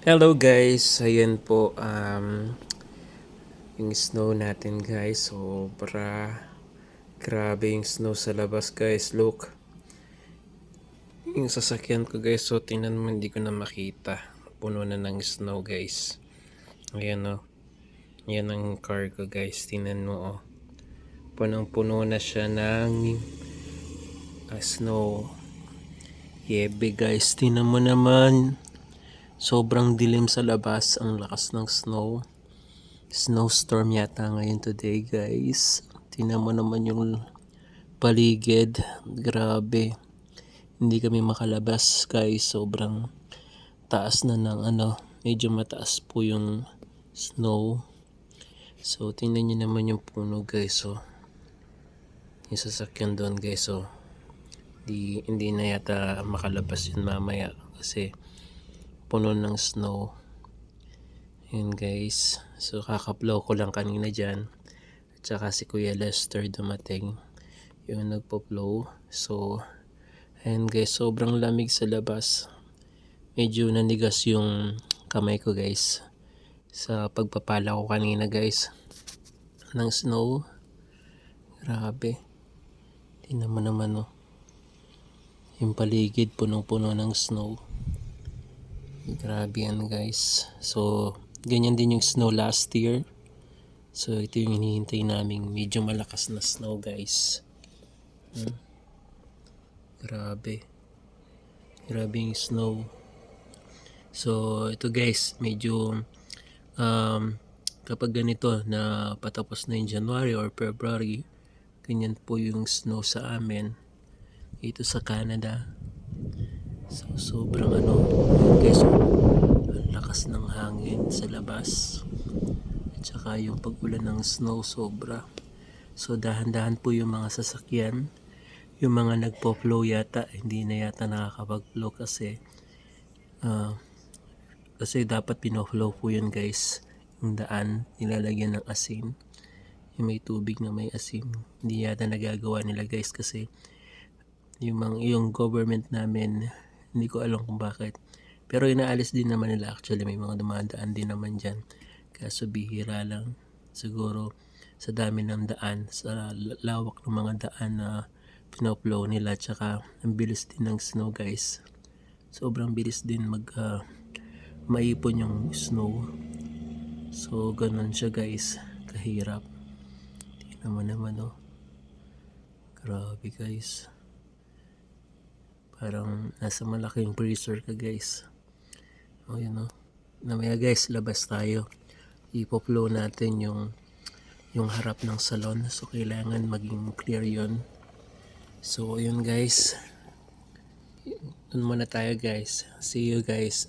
Hello guys, ayan po um, yung snow natin guys. Sobra grabe yung snow sa labas guys. Look. Yung sasakyan ko guys, so tingnan mo hindi ko na makita. Puno na ng snow guys. Ayan o. Yan ang car ko guys. Tingnan mo oh. Punong puno na siya ng ah, snow. Yebe guys, tingnan mo naman. Sobrang dilim sa labas, ang lakas ng snow. Snowstorm yata ngayon today, guys. Tingnan mo naman yung paligid. Grabe. Hindi kami makalabas, guys. Sobrang taas na ng ano, medyo mataas po yung snow. So, tingnan nyo naman yung puno, guys. So, yung sasakyan doon, guys. So, hindi, hindi na yata makalabas yun mamaya kasi puno ng snow. Yun guys. So kakaplow ko lang kanina dyan. At saka si Kuya Lester dumating. Yung nagpo-flow. So, ayun guys. Sobrang lamig sa labas. Medyo nanigas yung kamay ko guys. Sa pagpapala ko kanina guys. Ng snow. Grabe. Tingnan mo naman oh. Yung paligid punong-puno ng snow. Grabe yan guys. So, ganyan din yung snow last year. So, ito yung hinihintay naming medyo malakas na snow guys. Hmm. Grabe. Grabe yung snow. So, ito guys, medyo um, kapag ganito na patapos na yung January or February, ganyan po yung snow sa amin. Ito sa Canada. So, sobrang ano, guys, ang lakas ng hangin sa labas. At saka yung pag-ulan ng snow sobra. So, dahan-dahan po yung mga sasakyan. Yung mga nagpo-flow yata, hindi na yata nakakapag-flow kasi ah, kasi dapat pino-flow po yun guys. Yung daan, nilalagyan ng asin. Yung may tubig na may asin. Hindi yata nagagawa nila guys kasi yung, mga, yung government namin hindi ko alam kung bakit. Pero inaalis din naman nila actually. May mga dumadaan din naman dyan. Kaso bihira lang. Siguro sa dami ng daan, sa lawak ng mga daan na pinoplow nila. Tsaka ang bilis din ng snow guys. Sobrang bilis din mag ah, maipon yung snow. So ganun siya guys. Kahirap. Tingnan mo naman oh. Grabe guys. Parang nasa malaking freezer ka guys. O yun o. Namaya guys, labas tayo. Ipo-flow natin yung yung harap ng salon. So kailangan maging clear yon. So yun guys. Doon muna tayo guys. See you guys.